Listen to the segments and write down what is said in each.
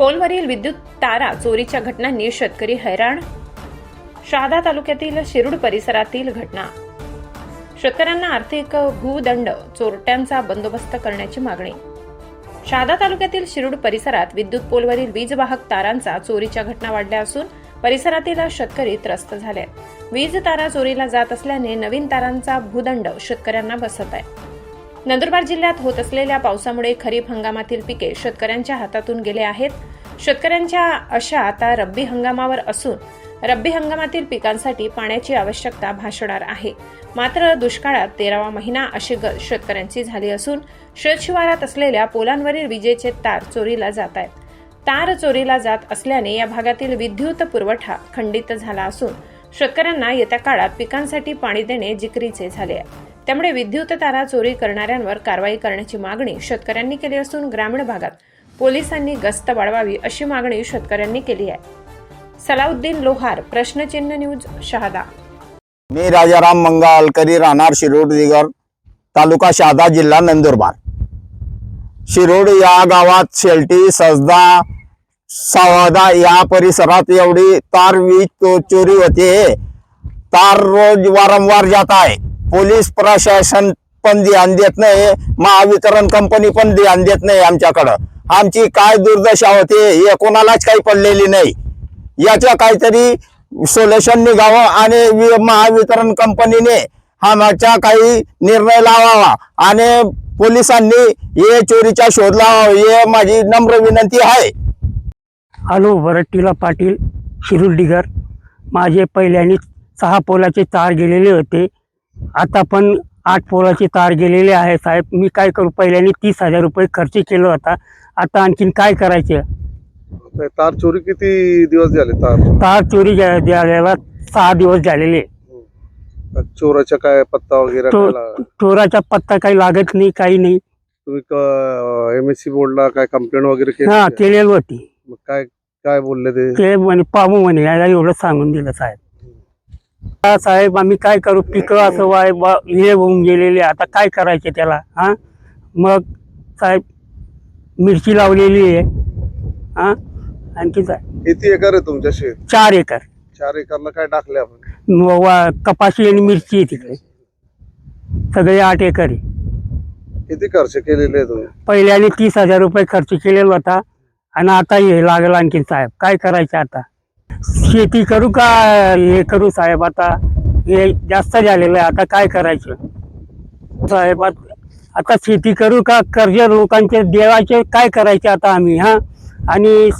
पोलवरील विद्युत तारा चोरीच्या घटनांनी शेतकरी हैराण. शहादा तालुक्यातील शिरूड परिसरातील घटना. शेतकऱ्यांना आर्थिक भूदंड चोरट्यांचा बंदोबस्त करण्याची मागणी. शहादा तालुक्यातील शिरूड परिसरात विद्युत पोलवरील वीज वाहक तारांचा चोरीच्या घटना वाढल्या असून परिसरातील शेतकरी त्रस्त झाले. आहेत. वीज तारा चोरीला जात असल्याने नवीन तारांचा भूदंड शेतकऱ्यांना बसत आहे. नंदुरबार जिल्ह्यात होत असलेल्या पावसामुळे खरीप हंगामातील पिके शेतकऱ्यांच्या हातातून गेले आहेत. शेतकऱ्यांच्या आशा आता रब्बी हंगामावर असून रब्बी हंगामातील पिकांसाठी पाण्याची आवश्यकता भासणार आहे. मात्र दुष्काळात तेरावा महिना अशी गत शेतकऱ्यांची झाली असून शेतशिवारात असलेल्या पोलांवरील विजेचे तार चोरीला जात आहेत. तार चोरीला जात असल्याने या भागातील विद्युत पुरवठा खंडित झाला असून शेतकऱ्यांना येत्या काळात पिकांसाठी पाणी देणे जिकरीचे झाले आहे. त्यामुळे विद्युत तारा चोरी करणाऱ्यांवर कारवाई करण्याची मागणी शेतकऱ्यांनी केली असून ग्रामीण भागात पोलिसांनी गस्त वाढवावी अशी मागणी शेतकऱ्यांनी केली आहे. सलाउद्दीन लोहार प्रश्नचिन्ह न्यूज शहादा. मी राजाराम मंगालकरी राहणार शिरोड दिगर तालुका शहादा जिल्हा नंदुरबार. शिरोड या गावात शेलटी सजदा सावदा या परिसरात एवढी तार वीज चोरी होते तार रोज वारंवार जात आहे. पोलीस प्रशासन पण ध्यान देत नाही महावितरण कंपनी पण ध्यान देत नाही आमच्याकडं. आमची काय दुर्दशा होते हे कोणालाच काही पडलेली नाही. याच्या काहीतरी सोल्युशन निघावं आणि महावितरण कंपनीने आमच्या काही निर्णय लावावा आणि पोलिसांनी हे चोरीचा शोध लावावा हे माझी नम्र विनंती आहे. हॅलो वरट्टीला पाटील शिरुडीगर माझे पहिल्याने सहा पोलाचे तार गेलेले होते. आता पण आठ पोलाचे तार गेलेले आहे साहेब. मी काय करू? पहिल्याने तीस हजार रुपये खर्च केला होता. आता आणखीन काय करायचे? ते तार चोरी किती दिवस झाले? तार तार चोरी झा- झाल्याला सहा दिवस झालेले. चोराचा काय पत्ता वगैरे तो काय ला- चोराचा पत्ता काही लागत नाही काही नाही. तुम्ही एम एस सी बोर्डला काय कंप्लेंट वगैरे केली? हा का? केलेली होती. मग काय काय बोलले ते? ते म्हणे पाहू म्हणे याला एवढं सांगून दिलं साहेब. साहेब आम्ही काय करू? पिकं असं वाय हे होऊन गेलेले. आता काय करायचे त्याला? हा? मग साहेब मिरची लावलेली आहे. हा? आणखी काय किती एकर आहे तुमच्या शेत? चार एकर. चार एकरला काय टाकले आपण? वा- कपाशी आणि मिरची आहे तिकडे. सगळे आठ एकर आहे. किती खर्च केलेले आहे तुम्ही? पहिल्याने तीस हजार रुपये खर्च केलेला होता. आणि आता हे लागलं आणखीन साहेब. काय करायचं आता? शेती करू का हे करू साहेब? आता हे जास्त झालेलं आहे आता काय करायचं? साहेब आता शेती करू का कर्ज लोकांचे देवाचे काय करायचे आता आम्ही हा? आणि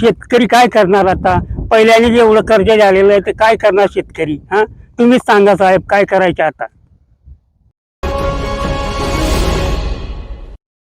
शेतकरी काय करणार आता? पहिल्याने जेवढं कर्ज झालेलं आहे ते काय करणार शेतकरी हा? तुम्हीच सांगा साहेब काय करायचं आता?